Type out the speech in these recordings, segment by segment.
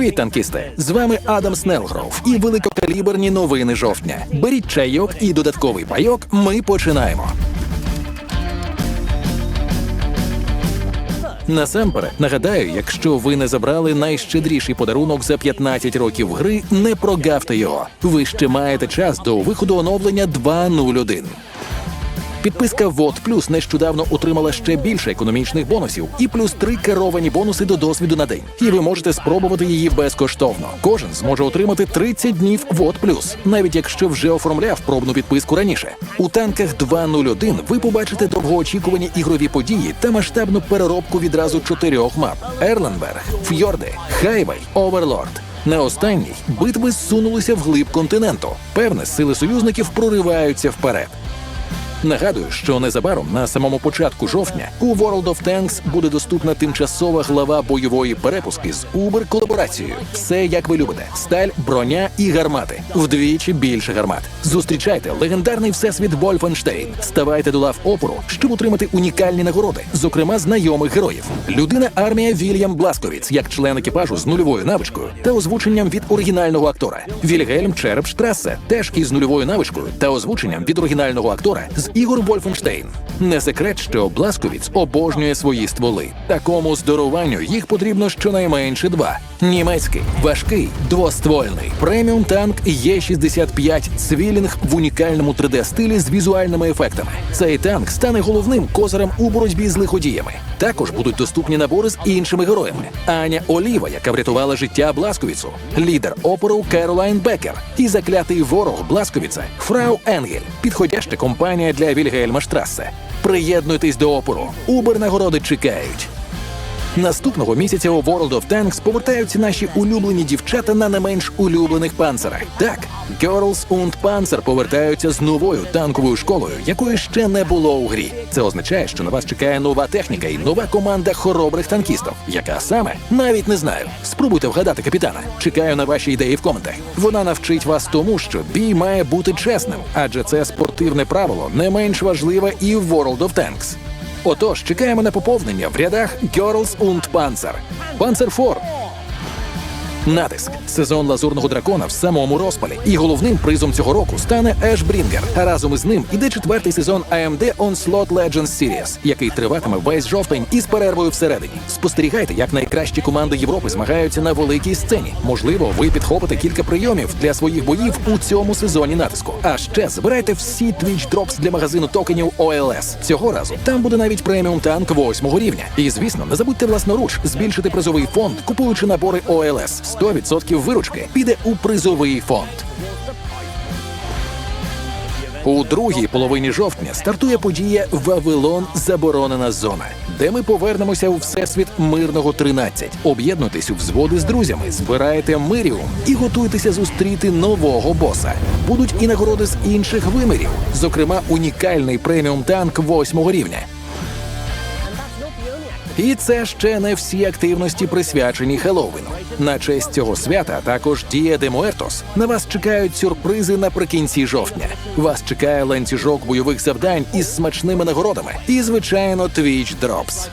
Привіт, танкісти! З вами Адам Снелгров і великокаліберні новини жовтня. Беріть чайок і додатковий пайок. Ми починаємо. Насамперед нагадаю, якщо ви не забрали найщедріший подарунок за 15 років гри, не прогавте його. Ви ще маєте час до виходу оновлення 2.0.1. Підписка ВОД Плюс нещодавно отримала ще більше економічних бонусів і плюс три керовані бонуси до досвіду на день. І ви можете спробувати її безкоштовно. Кожен зможе отримати 30 днів ВОД Плюс, навіть якщо вже оформляв пробну підписку раніше. У танках 2.0.1 ви побачите довгоочікувані ігрові події та масштабну переробку відразу чотирьох мап: Ерленберг, Фьорди, Хайвей, Оверлорд. На останній битви зсунулися вглиб континенту. Певне, сили союзників прориваються вперед. Нагадую, що незабаром на самому початку жовтня у World of Tanks буде доступна тимчасова глава бойової перепуски з Uber колаборацією. Все як ви любите: сталь, броня і гармати. Вдвічі більше гармат. Зустрічайте легендарний всесвіт Вольфенштейн. Ставайте до лав опору, щоб отримати унікальні нагороди, зокрема знайомих героїв. Людина армія Вільям Бласковіц, як член екіпажу з нульовою навичкою та озвученням від оригінального актора. Вільгельм Череп Черепштрассе теж із нульовою навичкою та озвученням від оригінального актора з Ігор Вольфенштейн. Не секрет, що Бласковіц обожнює свої стволи. Такому здоруванню їх потрібно щонайменше два: німецький, важкий, двоствольний преміум танк Є-65 Цвілінг в унікальному 3D-стилі з візуальними ефектами. Цей танк стане головним козирем у боротьбі з лиходіями. Також будуть доступні набори з іншими героями. Аня Оліва, яка врятувала життя Бласковіцу, лідер опору Керолайн Бекер і заклятий ворог Бласковіца Фрау Енгель, підходяща компанія для Вільгельма Штрассе. Приєднуйтесь до опору. Убер нагороди чекають. Наступного місяця у World of Tanks повертаються наші улюблені дівчата на не менш улюблених панцерах. Так, Girls und Panzer повертаються з новою танковою школою, якої ще не було у грі. Це означає, що на вас чекає нова техніка і нова команда хоробрих танкістів. Яка саме навіть не знаю. Спробуйте вгадати капітана. Чекаю на ваші ідеї в коментах. Вона навчить вас тому, що бій має бути чесним, адже це спортивне правило не менш важливе і в World of Tanks. Отож, чекаємо на поповнення в рядах Girls und Panzer. Panzer 4. Натиск сезон лазурного дракона в самому розпалі. І головним призом цього року стане Еш Брінгер. А разом із ним іде четвертий сезон AMD Onslaught Legends Series, який триватиме весь жовтень із перервою всередині. Спостерігайте, як найкращі команди Європи змагаються на великій сцені. Можливо, ви підхопите кілька прийомів для своїх боїв у цьому сезоні натиску. А ще збирайте всі Twitch Drops для магазину токенів OLS. Цього разу там буде навіть преміум танк восьмого рівня. І звісно, не забудьте власноруч збільшити призовий фонд, купуючи набори OLS. 100% виручки піде у призовий фонд. У другій половині жовтня стартує подія Вавилон Заборонена зона, де ми повернемося у всесвіт мирного 13. Об'єднуйтесь у взводи з друзями, збирайте миріум і готуйтеся зустріти нового боса. Будуть і нагороди з інших вимірів, зокрема унікальний преміум танк восьмого рівня. І це ще не всі активності присвячені Хеллоуіну. На честь цього свята також Дія де Муертос. На вас чекають сюрпризи наприкінці жовтня. Вас чекає ланцюжок бойових завдань із смачними нагородами і, звичайно, твіч Drops.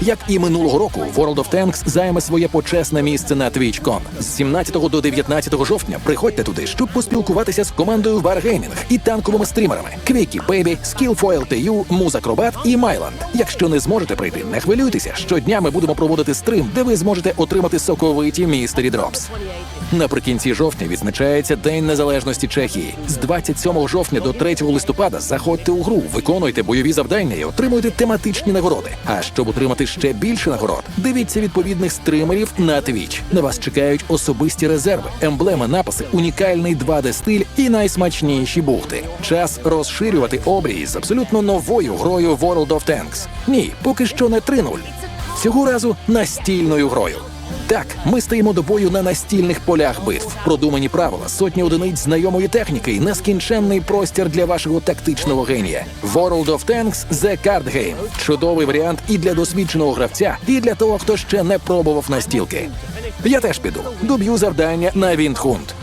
Як і минулого року, World of Tanks займе своє почесне місце на TwitchCon. З 17 до 19 жовтня приходьте туди, щоб поспілкуватися з командою Wargaming і танковими стрімерами Квікі Бейбі, Skillfoil TU, Музакробат і Майланд. Якщо не зможете прийти, не хвилюйтеся. Щодня ми будемо проводити стрим, де ви зможете отримати соковиті містері дропс. Наприкінці жовтня відзначається День Незалежності Чехії. З 27 жовтня до 3 листопада заходьте у гру, виконуйте бойові завдання і отримуйте тематичні нагороди. А щоб отримати ще більше нагород, дивіться відповідних стримерів на Twitch. На вас чекають особисті резерви, емблеми, написи, унікальний 2D-стиль і найсмачніші бухти. Час розширювати обрії з абсолютно новою грою World of Tanks. Ні, поки що не 3-0. Цього разу настільною грою. Так, ми стоїмо до бою на настільних полях битв. Продумані правила, сотні одиниць знайомої техніки і нескінченний простір для вашого тактичного генія. World of Tanks – The Card Game. Чудовий варіант і для досвідченого гравця, і для того, хто ще не пробував настілки. Я теж піду. Доб'ю завдання на Віндхунд.